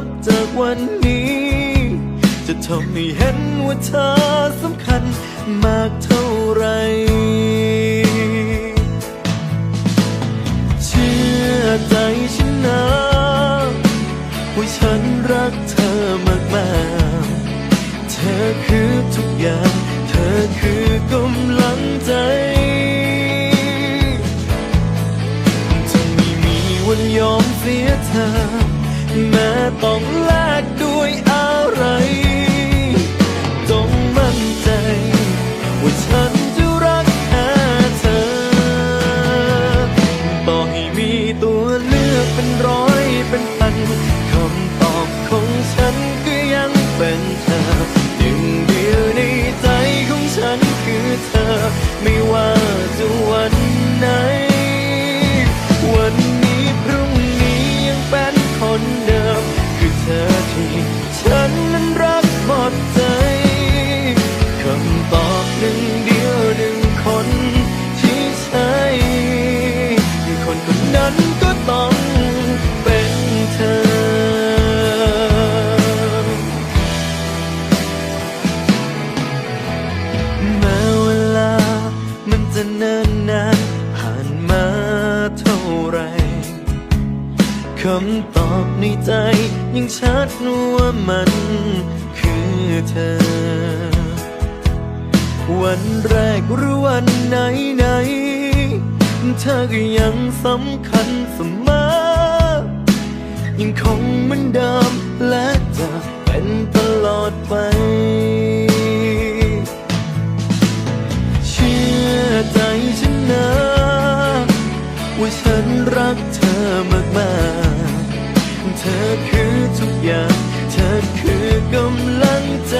บจากวันนี้ จะทำให้เห็นว่าเธอสำคัญมากเท่าไรเชื่อใจฉันนะว่าฉันรักเธอมากๆ เธอคือทุกอย่าง เธอคือกำลังใจจะไม่มีวันยอมเสียเธอ แม้ต้องแลกด้วยอะไรจงมั่นใจว่าฉัน กเธอมากมากเธอคือทุกอย่าง เธอคือกำลังใจ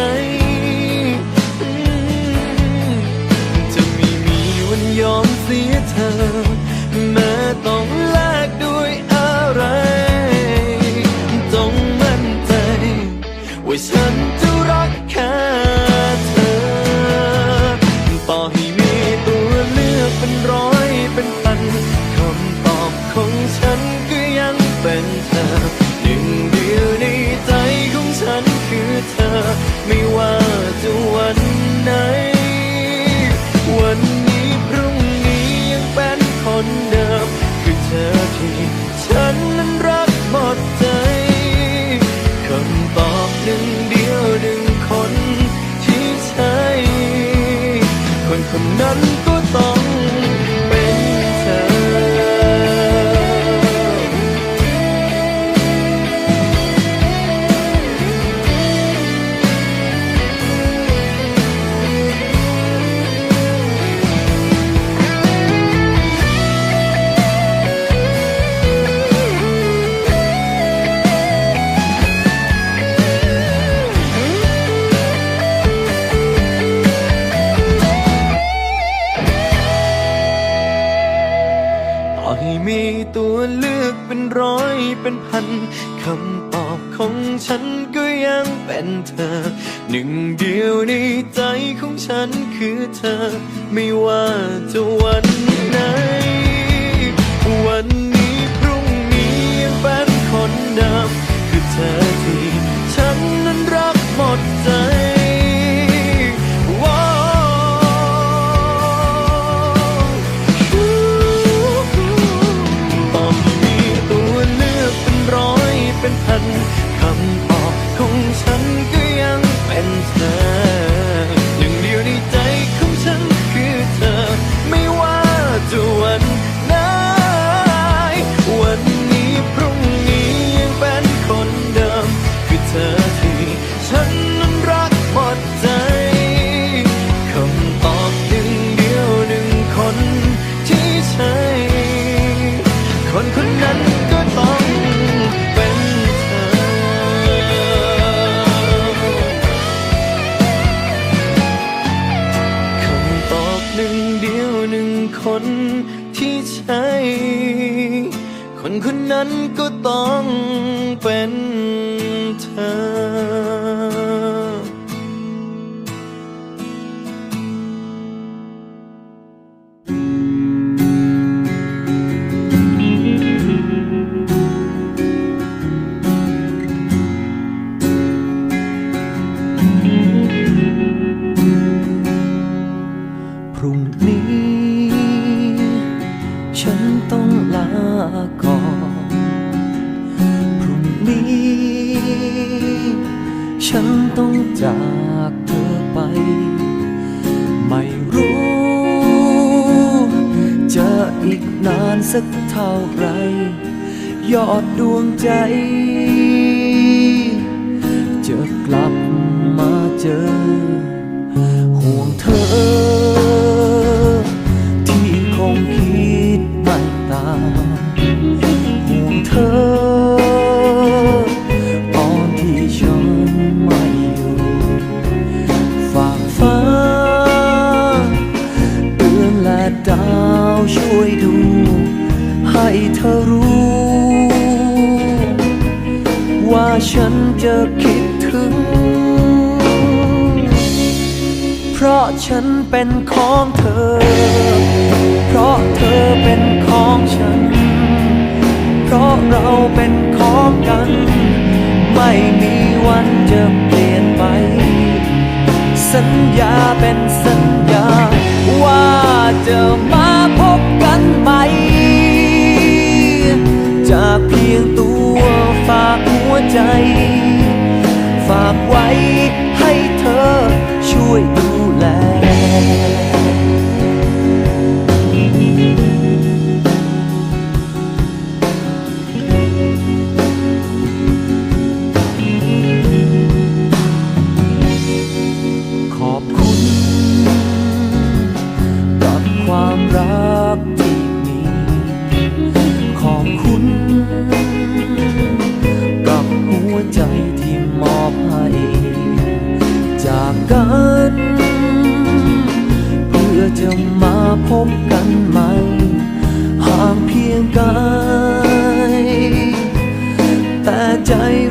ไม่ว่าจะวันไหนานสักเท่าไร ยอดดวงใจ จะกลับมาเจอ ห่วงเธอ ที่คงคิด คิดถึง เพราะฉันเป็นของเธอ เพราะเธอเป็นของฉัน เพราะเราเป็นของกัน ไม่มีวันจะเปลี่ยนไป สัญญาเป็นสัญญา ว่าจะมาพบกันใหม่จากเพียงตัวฝากหัวใจ ฝากไว้ให้เธอช่วยดูแล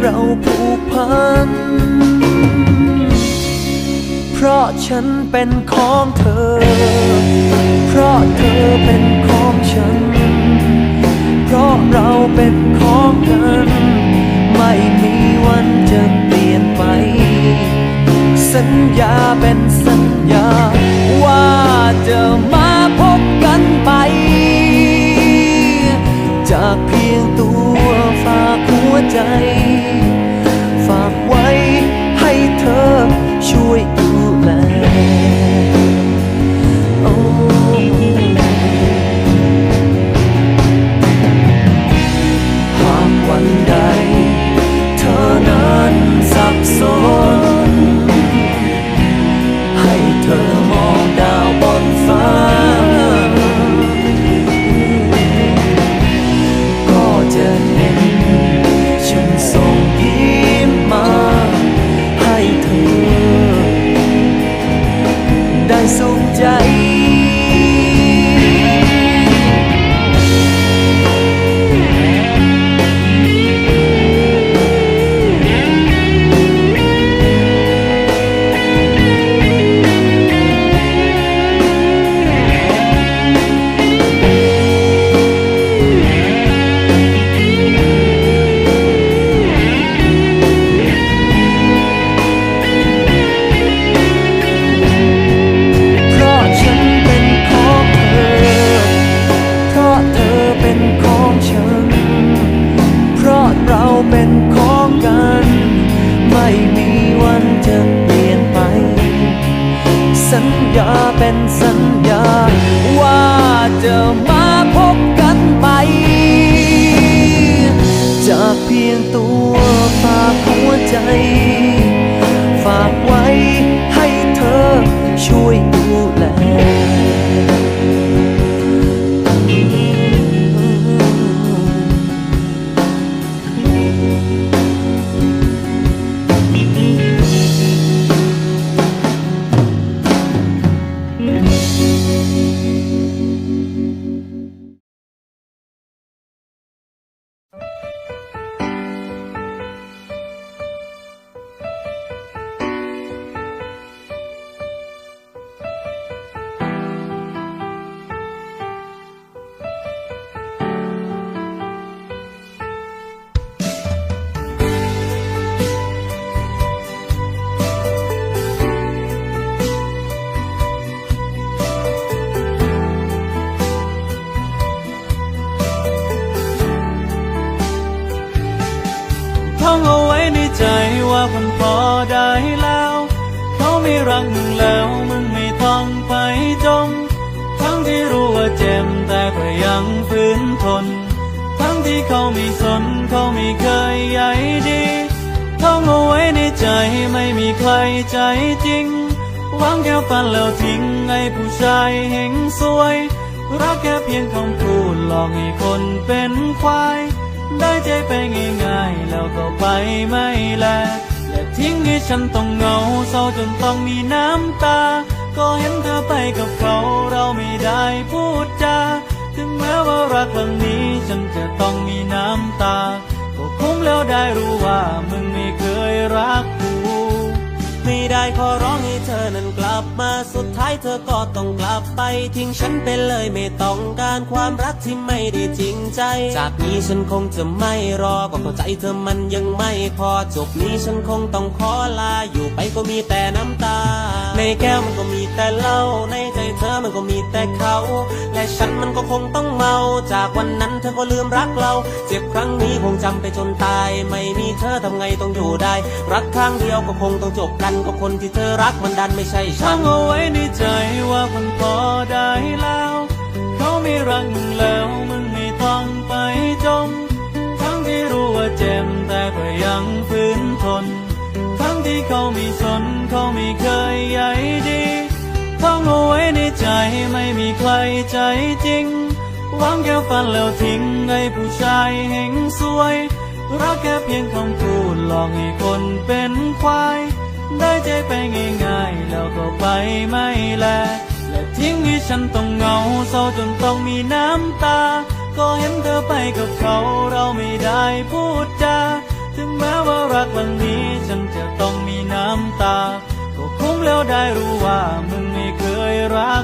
เราผูกพัน เพราะฉันเป็นของเธอ เพราะเธอเป็นของฉัน เพราะเราเป็นของกัน ไม่มีวันจะเปลี่ยนไป สัญญาเป็นสัญญาว่าจะม ญาเป็นสัญญาว่าจะมา องเอาไว้ในใจว่าคนพอได้แล้ว เขาไม่รักมึงแล้วมึงไม่ต้องไปจม ทั้งที่รู้ว่าเจ็บแต่ก็ยังฝืนทน ทั้งที่เขาไม่สนเขาไม่เคยใยดีท่องเอาไว้ในใจไม่มีใครใจจริงหวังแค่ฝันแล้วทิ้งให้ผู้ชายเฮงสวย รักแค่เพียงคำพูดหลอกให้คนเป็นควาย ได้ใจไปง่ายๆ แล้วก็ไปไม่แลและทิ้งให้ฉันต้องเหงาเศร้าจนต้องมีน้ำตา ก็เห็นเธอไปกับเขาเราไม่ได้พูดจาถึงแม้ว่ารักครั้งนี้ฉันจะต้องมีน้ำตา ก็คงแล้วได้รู้ว่ามึงไม่เคยรักกู ไม่ได้ขอร้องให้เธอนั้น ลับมาสุดท้ายเธอก็ต้องกลับไป ทิ้งฉันไปเลยไม่ต้องการความรักที่ไม่ได้จริงใจ จากนี้ฉันคงจะไม่รอก็เข้าใจเธอมันยังไม่พอจบนี้ฉันคงต้องขอลาอยู่ไปก็มีแต่น้ำตา ในแก้วมันก็มีแต่เหล้าในใจเธอมันก็มีแต่เขา และฉันมันก็คงต้องเมา จากวันนั้นเธอก็ลืมรักเรา เจ็บครั้งนี้คงจำไปจนตาย ไม่มีเธอทำไงต้องอยู่ได้ รักครั้งเดียวก็คงต้องจบกันก็คนที่เธอรักมันดันไม่ใช่ฉัตั้งเอาไว้ในใจว่ามันพอได้แล้ว เขาไม่รักมึงแล้วมึงไม่ต้องไปจม ทั้งที่รู้ว่าเจ็บแต่ก็ยังฝืนทน ทั้งที่เขาไม่สนเขาไม่เคยใยดีท่องเอาไว้ในใจไม่มีใครใจจริงหวังแค่ฝันแล้วทิ้งให้ผู้ชายเฮงสวยรักแค่เพียงคำพูดหลอกให้คนเป็นควาย ได้ใจไปง่ายๆ แล้วก็ไปไม่แล และทิ้งให้ฉันต้องเหงาเศร้าจนต้องมีน้ำตา ก็เห็นเธอไปกับเขาเราไม่ได้พูดจา ถึงแม้ว่ารักครั้งนี้ฉันจะต้องมีน้ำตา ก็คงแล้วได้รู้ว่ามึงไม่เคยรัก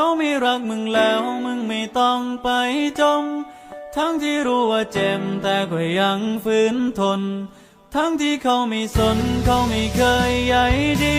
เขาไม่รักมึงแล้วมึงไม่ต้องไปจม ทั้งที่รู้ว่าเจ็บแต่ก็ยังฝืนทน ทั้งที่เขาไม่สนเขาไม่เคยใยดี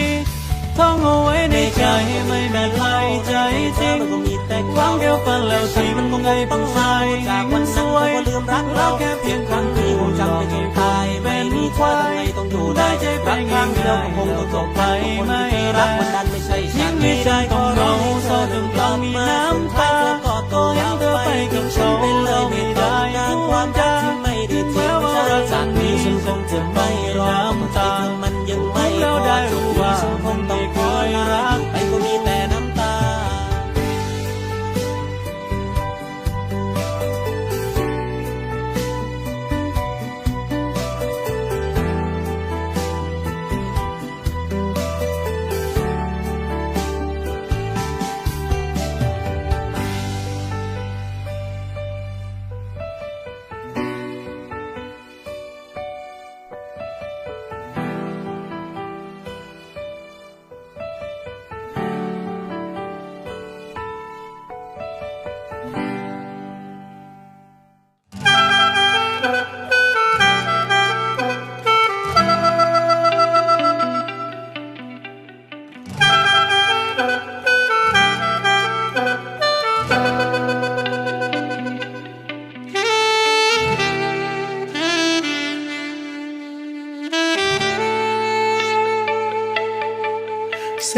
ท่องเอาไว้ในใจไม่แม้ใครใจจริง มันก็มีแต่หวังแค่ฝันแล้วทิ้งไงผู้ชายจากวันสนั้นวยเธอก็ลืมรักเราแค่เพียงครั้งนี้นี้คงจำไปจนตายไม่มีเธอทำไงต้องอยู่ได้ใจไปรักครั้งเดียวก็คงต้องจบไปคนที่เธอรักมันดันไม่ใช่ฉัทิ้นงให้ฉันต้องเหงาเศร้าจนต้องมีน้ำตาเธอก็ต้องเห็นเธอไปกับฉัเขานไปเลยไม่ต้องการความรักที่ไม่ได้จริงใจจากนี้ฉันคงจะไม่รอน้ำตา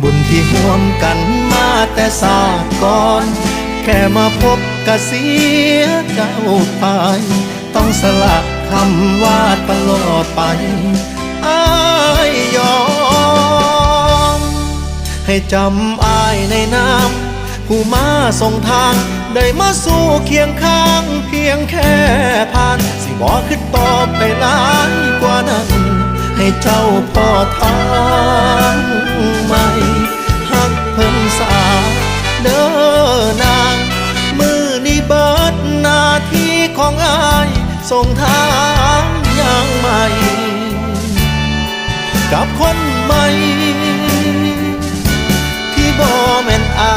บุญที่ห่วมกันมาแต่ศาสก่อน แค่มาพบกะเสียเจ้าไป ต้องสละคำว่าตลอดไปอายยอม ให้จำอายในน้ำผู้มาส่งทาง ได้มาสู่เคียงข้าง เพียงแค่ผ่าน สิบอกขึ้นต่อไปหลายกว่านั้น ให้เจ้าพ่อทาง ส่งทางอย่างใหม่ กับคนใหม่ ที่บ่แม่นอา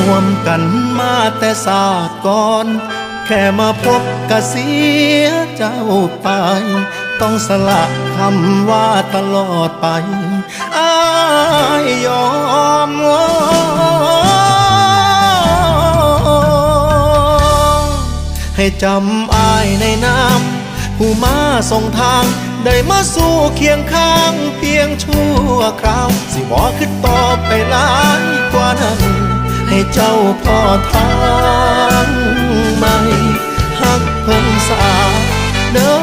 ยบุญที่วมกันมาแต่ศาสตร์ก่อน แค่มาพบกะเสียเจ้าไป ต้องสละคำว่าตลอดไปอายยอมให้จำอายในน้ำผู้มาส่งทางได้มาสู่เคียงข้างเพียงชั่วคราว สิบอขึ้นต่อไปหลายกว่านั้น ให้เจ้าพ่อทางใหม่หักเพิ่นสาเด้อ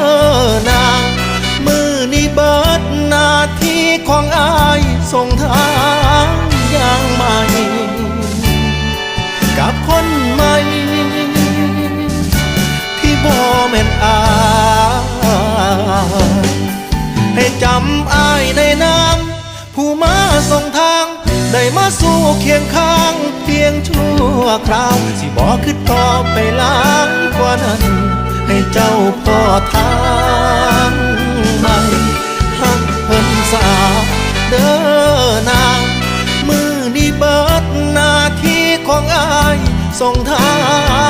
นางมือนี้เบิดหน้าที่ของอายส่งทางอย่างใหม่ กับคนใหม่ ที่บ่แม่นอายให้จำอายในน้ำผู้มาส่งทาง ได้มาสู่เคียงข้างเพียงชั่วคราวสิบอกขึ้นต่อไปหลายกว่านั้น ให้เจ้าพ่อทางใหม่หักเพิ่นสาเด้อนางมือนี้เบิดหน้าที่ของอายส่งทา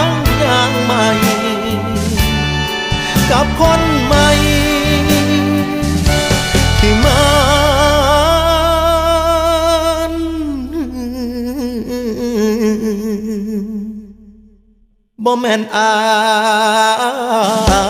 งอย่างใหม่ กับคนใหม่ บ่แม่นอาย